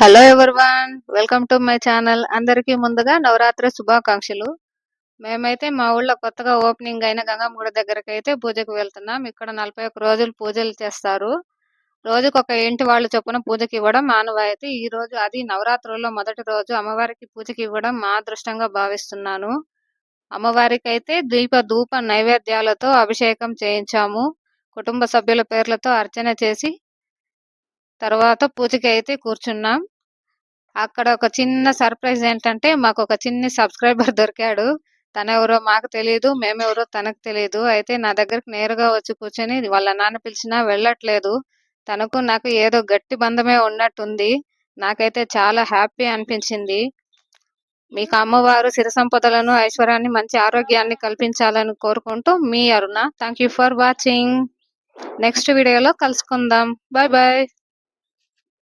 Hello everyone welcome to my channel అందరికీ ముందుగా నవరాత్రి శుభాకాంక్షలు. మేమైతే మా ఊళ్ళో కొత్తగా ఓపెనింగ్ అయిన గంగమ్మగుడి దగ్గరకి అయితే పూజకు వెళ్తున్నాం. ఇక్కడ నలభై ఒక్క రోజులు పూజలు చేస్తారు. రోజుకు ఒక ఇంటి వాళ్ళు చొప్పున పూజకి ఇవ్వడం ఆనవాయితీ ఈ రోజు అది నవరాత్రుల్లో మొదటి రోజు. అమ్మవారికి పూజకి ఇవ్వడం మా అదృష్టంగా భావిస్తున్నాను. అమ్మవారికి అయితే దీప ధూప నైవేద్యాలతో అభిషేకం చేయించాము. కుటుంబ సభ్యుల పేర్లతో అర్చన చేసి తర్వాత పూజకి అయితే కూర్చున్నాం. అక్కడ ఒక చిన్న సర్ప్రైజ్ ఏంటంటే మాకు ఒక చిన్ని సబ్స్క్రైబర్ దొరికాడు. తన ఎవరో మాకు తెలియదు మేమెవరో తనకు తెలియదు అయితే నా దగ్గరకు నేరుగా వచ్చి కూర్చొని వాళ్ళ నాన్న పిలిచినా వెళ్ళట్లేదు. తనకు నాకు ఏదో గట్టి బంధమే ఉన్నట్టుంది. నాకైతే చాలా హ్యాపీ అనిపించింది. మీకు అమ్మవారు సిర సంపదలను ఐశ్వర్యాన్ని మంచి ఆరోగ్యాన్ని కల్పించాలని కోరుకుంటూ మీ Aruna. Thank you for watching next వీడియోలో కలుసుకుందాం. Bye bye